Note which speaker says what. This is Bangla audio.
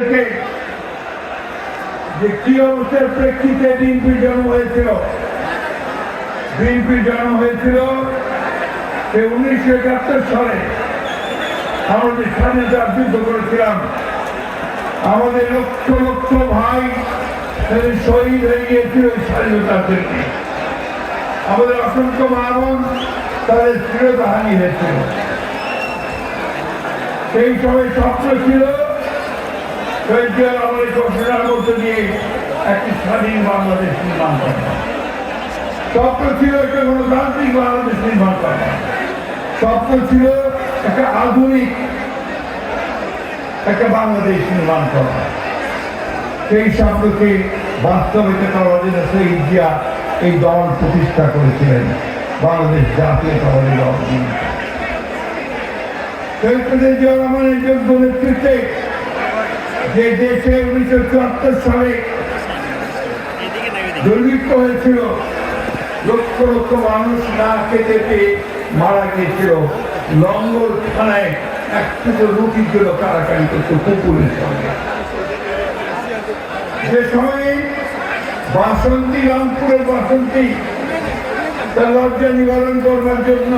Speaker 1: যে কি অবস্থার প্রেক্ষিতে বিএনপি জন্ম হয়েছিল? বিএনপি জন্ম হয়েছিল সে উনিশশো একাত্তর সালে। আমরা যে স্বাধীনতা যুদ্ধ করেছিলাম, আমাদের লক্ষ লক্ষ ভাই তাদের শহীদ হয়ে গিয়েছিল স্বাধীনতার জন্য। আমাদের অসংখ্য মানব তাদের স্থিরতা হানি হয়েছিল। সেই সময় স্বপ্ন ছিল শহীদ জিয়ার ঘোষণার মধ্য দিয়ে একটি স্বাধীন বাংলাদেশ নির্মাণ করা। স্বপ্ন ছিল একটা গণতান্ত্রিক বাংলাদেশ নির্মাণ করা। স্বপ্ন ছিল একটা আধুনিক একটা বাংলাদেশ নির্মাণ করা। সেই স্বপ্নকে বাস্তবিত করার জন্য শহীদ জিয়া এই দল প্রতিষ্ঠা করেছিলেন। বাংলাদেশ জাতীয়তাবাদী দল। শহীদ জিয়া রহমানের যোগ্য নেতৃত্বে যে দেশে উনিশশো চুয়াত্তর সালে দুর্ভিক্ষ হয়েছিল, লক্ষ লক্ষ মানুষ না খেতে পেয়ে মারা গিয়েছিল। লঙ্গর থানায় কারাকারি করতো কুকুরের সঙ্গে। যে সময়ে বাসন্তী রংপুরের বাসন্তী, তার লজ্জা নিবারণ করবার জন্য